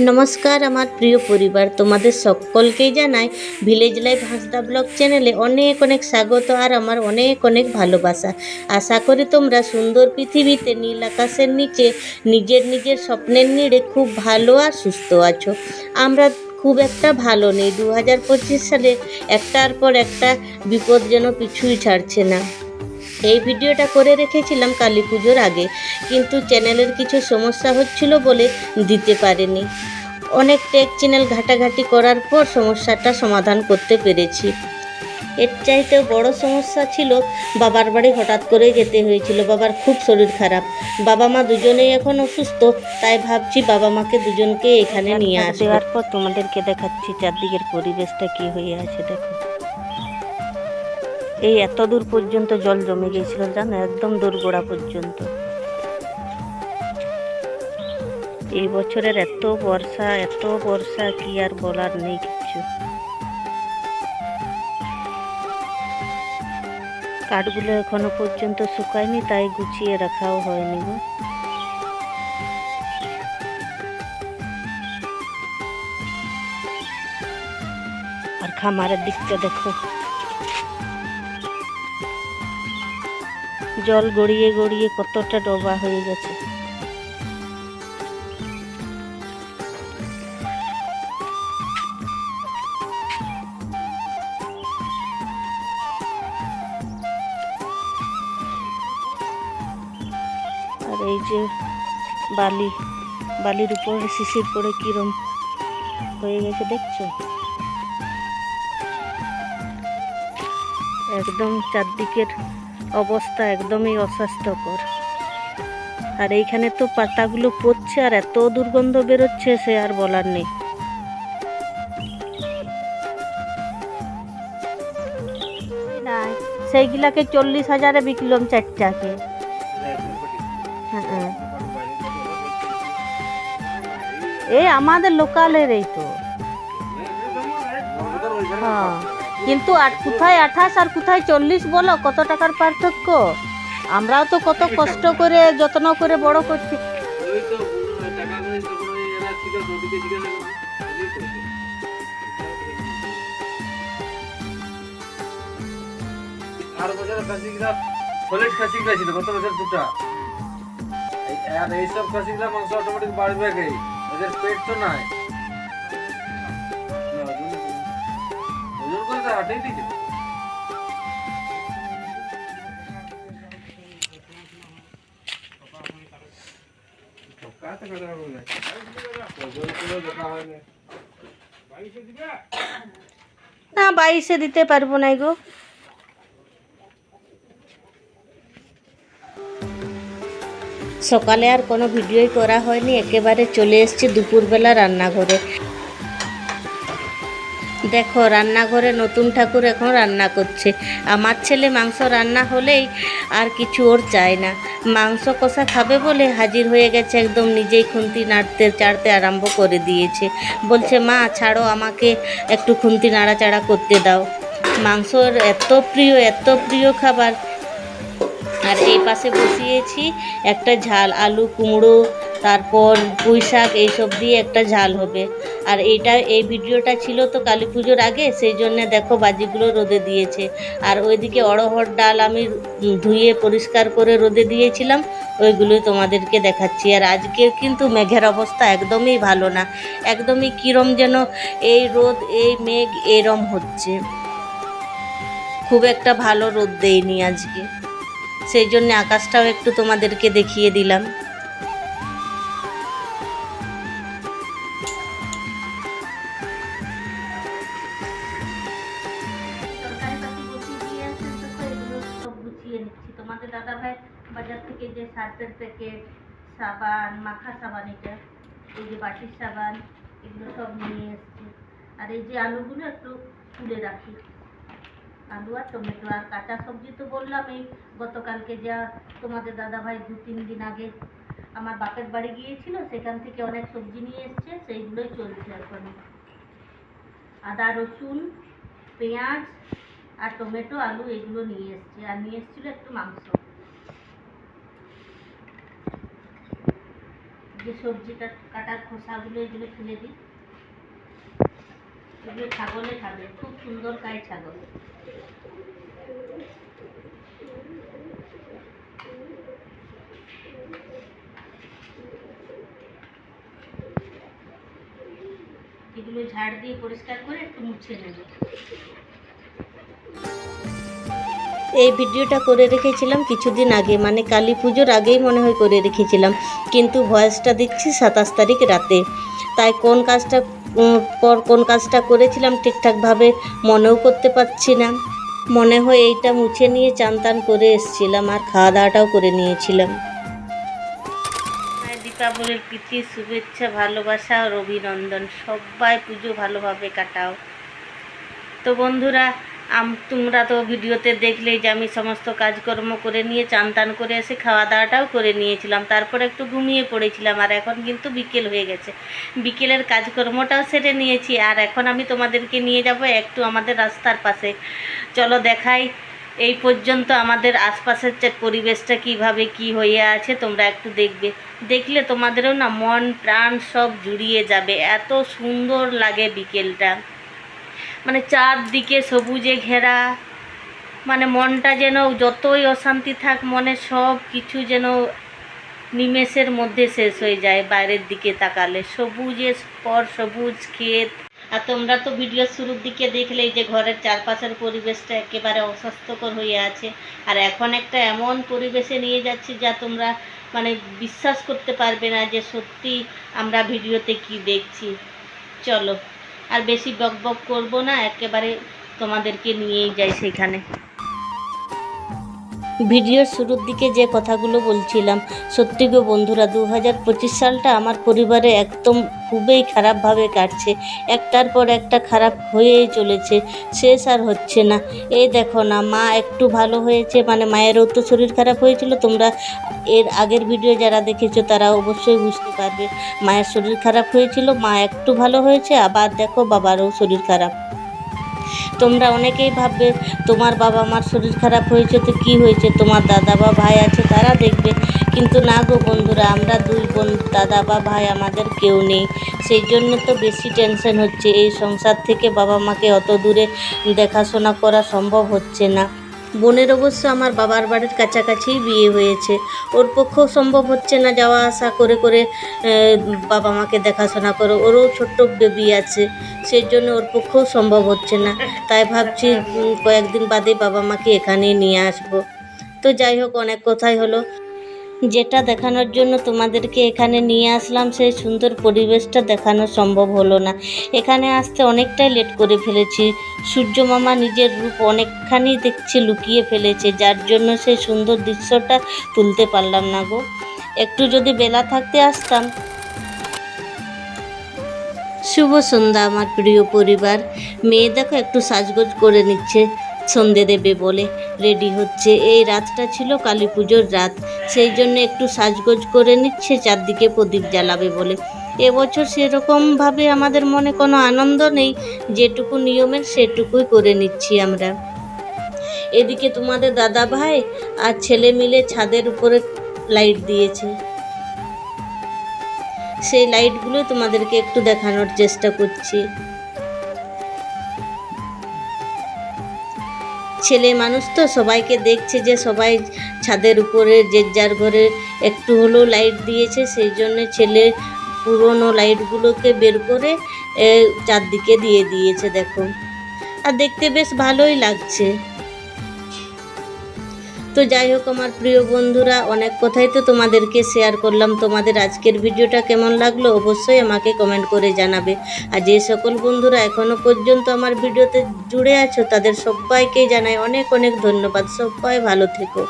নমস্কার আমার প্রিয় পরিবার, তোমাদের সকলকেই জানাই ভিলেজ লাইফ হাসদা ব্লগ চ্যানেলে অনেক অনেক স্বাগত আর আমার অনেক অনেক ভালোবাসা। আশা করি তোমরা সুন্দর পৃথিবীতে, নীল আকাশের নিচে, নিজের নিজের স্বপ্নের নিড়ে খুব ভালো আর সুস্থ আছো। আমরা খুব একটা ভালো নেই দু হাজার পঁচিশ সালে একটার পর একটা বিপদ যেন পিছুই ছাড়ছে না। এই ভিডিওটা করে রেখেছিলাম কালী পুজোর আগে কিন্তু চ্যানেলের কিছু সমস্যা হচ্ছিল বলে দিতে পারিনি। অনেক টেক চ্যানেল ঘাটাঘাটি করার পর সমস্যাটা সমাধান করতে পেরেছি। এর চাইতেও বড় সমস্যা ছিল বাবার বাড়ি হঠাৎ করে যেতে হয়েছিল বাবার খুব শরীর খারাপ। বাবা মা দুজনেই এখন অসুস্থ তাই ভাবছি বাবা মাকে দুজনকে এখানে নিয়ে আসব। দেওয়ার পর তোমাদেরকে দেখাচ্ছি চারদিকের পরিবেশটা কি হয়ে আছে দেখো। এই এত দূর পর্যন্ত জল জমে গিয়েছিল জানো? একদম দূরগোড়া পর্যন্ত। এই বছরের এত বর্ষা এত বর্ষা, কি আর বলার নেই কিছু কাঠগুলো এখনও পর্যন্ত শুকায়নি, তাই গুছিয়ে রাখাও হয়নি গো। আর খামারের দিকটা দেখো। জল গড়িয়ে গড়িয়ে কতটা ডোবা হয়ে গেছে। আর এই যে বালি, বালির উপরে শিশির পড়ে কিরম হয়ে গেছে দেখছ? একদম চারদিকের অবস্থা একদমই অস্বাস্থ্যকর। আর এইখানে তো পাতাগুলো পড়ছে আর এত দুর্গন্ধ বেরোচ্ছে সে আর বলার নেই। সেইগুলাকে চল্লিশ হাজারে বিকলাম চারটাকে হ্যাঁ এই আমাদের লোকালের এই তো। হ্যাঁ। কিন্তু আর কোথায় আঠাশ আর কোথায় চল্লিশ বলো? কত টাকার পার্থক্য? আমরাও তো কত কষ্ট করে, যত্ন করে বড় করছি। আর বছর খাসিগুলা সলিড খাসিগুলা ছিল গত বছর দুটা? আর এইসব খাসিগুলা মাংস অটোমেটিক বাড়বে গে এদের পেট তো নাই। না, বাইশে দিতে পারব না গো। সকালে আর কোনো ভিডিওই করা হয়নি, একেবারে চলে এসেছি দুপুরবেলা রান্নাঘরে। দেখো, রান্নাঘরে নতুন ঠাকুর এখন রান্না করছে। আমার ছেলে মাংস রান্না হলেই আর কিছু ওর চায় না। মাংস কষা খাবে বলে হাজির হয়ে গেছে, একদম নিজেই খুন্তি নাড়তে, চাড়তে আরম্ভ করে দিয়েছে। বলছে, মা, ছাড়ো, আমাকে একটু খুন্তি নাড়াচাড়া করতে দাও। মাংসর এত প্রিয় এত প্রিয় খাবার। আর এই পাশে বসিয়েছি একটা ঝাল, আলু, কুমড়ো, তারপর পুঁই শাক এইসব দিয়ে একটা ঝাল হবে। আর এইটা এই ভিডিওটা ছিল তো কালী পুজোর আগে, সেই জন্য দেখো বাজিগুলো রোদে দিয়েছে। আর ওইদিকে অড়হর ডাল আমি ধুয়ে পরিষ্কার করে রোদে দিয়েছিলাম ওইগুলোই তোমাদেরকে দেখাচ্ছি। আর আজকের কিন্তু মেঘের অবস্থা একদমই ভালো না, একদমই কিরম যেন এই রোদ, এই মেঘ এরম হচ্ছে। খুব একটা ভালো রোদ দেয়নি আজকে। সেই জন্য আকাশটাও একটু তোমাদেরকে দেখিয়ে দিলাম। তোমাদের দাদা ভাই বাজার থেকে যে সার্ফের প্যাকেট, সাবান, মাখা সাবান এটা, এই যে বাটির সাবান, এগুলো সব নিয়ে এসছে। আর এই যে আলুগুলো একটু তুলে রাখি। আলু আর টমেটো আর কাঁচা সবজি তো বললাম এই গতকালকে যা তোমাদের দাদা ভাই দু তিন দিন আগে আমার বাপের বাড়ি গিয়েছিল, সেখান থেকে অনেক সবজি নিয়ে এসছে, সেইগুলোই চলছে এখন। আদা, রসুন, পেঁয়াজ আর টমেটো, আলু এগুলো নিয়ে এসছে, আর নিয়ে এসেছিল একটু মাংস। যে সবজিটা কাটার খোসাগুলো এগুলো ফেলে দিই। এগুলো ছাগলে খাবে, খুব সুন্দর খায় ছাগল। এগুলো ঝাড় দিয়ে পরিষ্কার করে একটু মুছে নেবে। এই ভিডিওটা করে রেখেছিলাম কিছুদিন আগে মানে কালী পুজোর আগেই মনে হয় করে রেখেছিলাম, কিন্তু ভয়েসটা দিচ্ছি সাতাশ তারিখ রাতে। তাই কোন কাজটা পর কোন কাজটা করেছিলাম ঠিকঠাকভাবে মনেও করতে পারছি না। মনে হয় এইটা মুছে নিয়ে চান টান করে এসছিলাম আর খাওয়া দাওয়াটাও করে নিয়েছিলাম। দীপাবলির প্রীতি, শুভেচ্ছা, ভালোবাসা আর অভিনন্দন। সবাই পুজো ভালোভাবে কাটাও। তো বন্ধুরা তোমরা তো ভিডিওতে দেখলেই যে আমি সমস্ত কাজকর্ম করে নিয়ে চান টান করে এসে খাওয়া দাওয়াটাও করে নিয়েছিলাম। তারপর একটু ঘুমিয়ে পড়েছিলাম আর এখন কিন্তু বিকেল হয়ে গেছে। বিকেলের কাজকর্মটাও সেরে নিয়েছি আর এখন আমি তোমাদেরকে নিয়ে যাব একটু আমাদের রাস্তার পাশে। চলো দেখাই এই পর্যন্ত আমাদের আশপাশের যে পরিবেশটা, কীভাবে কি হয়ে আছে, তোমরা একটু দেখবে। দেখলে তোমাদেরও না মন প্রাণ সব জুড়িয়ে যাবে। এত সুন্দর লাগে বিকেলটা। মানে চারদিকে সবুজে ঘেরা মানে মনটা যেন যতই অশান্তি থাক, মনে সব কিছু যেন নিমেষের মধ্যে শেষ হয়ে যায়, বাইরের দিকে তাকালে। সবুজের পর সবুজ ক্ষেত। আর তোমরা তো ভিডিও শুরুর দিকে দেখলেই যে ঘরের চারপাশের পরিবেশটা একেবারে অস্বাস্থ্যকর হয়ে আছে। আর এখন একটা এমন পরিবেশে নিয়ে যাচ্ছি যা তোমরা মানে বিশ্বাস করতে পারবে না যে সত্যি আমরা ভিডিওতে কি দেখছি। চলো। আর বেশি বক বক করব না একেবারে তোমাদেরকে নিয়েই যাই সেখানে। ভিডিওর শুরুর দিকে যে কথাগুলো বলছিলাম, সত্যি গো বন্ধুরা দু হাজার পঁচিশ সালটা আমার পরিবারে একদম খুবই খারাপভাবে কাটছে। একটার পর একটা খারাপ হয়েই চলেছে, শেষ আর হচ্ছে না। এই দেখো না, মা একটু ভালো হয়েছে মানে মায়েরও তো শরীর খারাপ হয়েছিল, তোমরা এর আগের ভিডিও যারা দেখেছ, তারা অবশ্যই বুঝতে পারবে। মায়ের শরীর খারাপ হয়েছিল, মা একটু ভালো হয়েছে, আবার দেখো বাবারও শরীর খারাপ। তোমরা অনেকেই ভাববে, তোমার বাবা মার শরীর খারাপ হয়েছে তো কি হয়েছে? তোমার দাদা বা ভাই আছে, তারা দেখবে। কিন্তু না গো বন্ধুরা, আমরা দুই বোন, দাদা বা ভাই আমাদের কেউ নেই। সেই জন্য তো বেশি টেনশন হচ্ছে। এই সংসার থেকে বাবা মাকে অত দূরে দেখাশোনা করা সম্ভব হচ্ছে না। বোনের অবশ্য আমার বাবার বাড়ির কাছাকাছি বিয়ে হয়েছে। ওর পক্ষেও সম্ভব হচ্ছে না যাওয়া আসা করে করে বাবা মাকে দেখাশোনা করো। ওরও ছোট্ট বেবি আছে সেই জন্য ওর পক্ষেও সম্ভব হচ্ছে না। তাই ভাবছি কয়েকদিন বাদে বাবা মাকে এখানে নিয়ে আসব। তো যাই হোক, অনেক কথাই হলো। যেটা দেখানোর জন্য তোমাদেরকে এখানে নিয়ে আসলাম, সেই সুন্দর পরিবেশটা দেখানো সম্ভব হলো না। এখানে আসতে অনেকটাই লেট করে ফেলেছি। সূর্য মামা নিজের রূপ অনেকখানি দেখছি, লুকিয়ে ফেলেছে, যার জন্য সেই সুন্দর দৃশ্যটা তুলতে পারলাম না গো। একটু যদি বেলা থাকতে আসতাম। শুভ সন্ধ্যা আমার প্রিয় পরিবার। মেয়ে দেখো একটু সাজগোজ করে নিচ্ছে। সন্ধে দেবে বলে রেডি হচ্ছে। এই রাতটা ছিল কালী পুজোর রাত। সেই জন্য একটু সাজগোজ করে নিচ্ছে, চারদিকে প্রদীপ জ্বালাবে বলে। এবছর সেরকমভাবে আমাদের মনে কোনো আনন্দ নেই। যেটুকু নিয়মের সেটুকুই করে নিচ্ছি আমরা। এদিকে তোমাদের দাদা ভাই আর ছেলে মিলে ছাদের উপরে লাইট দিয়েছে। সেই লাইটগুলো তোমাদেরকে একটু দেখানোর চেষ্টা করছি। ছেলে মানুষ তো, সবাইকে দেখছে যে সবাই ছাদের উপরে, যে যার ঘরে একটু হলেও লাইট দিয়েছে, সেই জন্য ছেলে পুরনো লাইটগুলোকে বের করে চারদিকে দিয়ে দিয়েছে, দেখো। আর দেখতে বেশ ভালোই লাগছে। তো যাই হোক, আমার প্রিয় বন্ধুরা, অনেক কথাই তো তোমাদেরকে শেয়ার করলাম। তোমাদের আজকের ভিডিওটা কেমন লাগল অবশ্যই আমাকে কমেন্ট করে জানাবে। আর যে সকল বন্ধুরা এখনও পর্যন্ত আমার ভিডিওতে জুড়ে আছো, তাদের সবাইকে জানাই অনেক অনেক ধন্যবাদ। সবাই ভালো থেকো।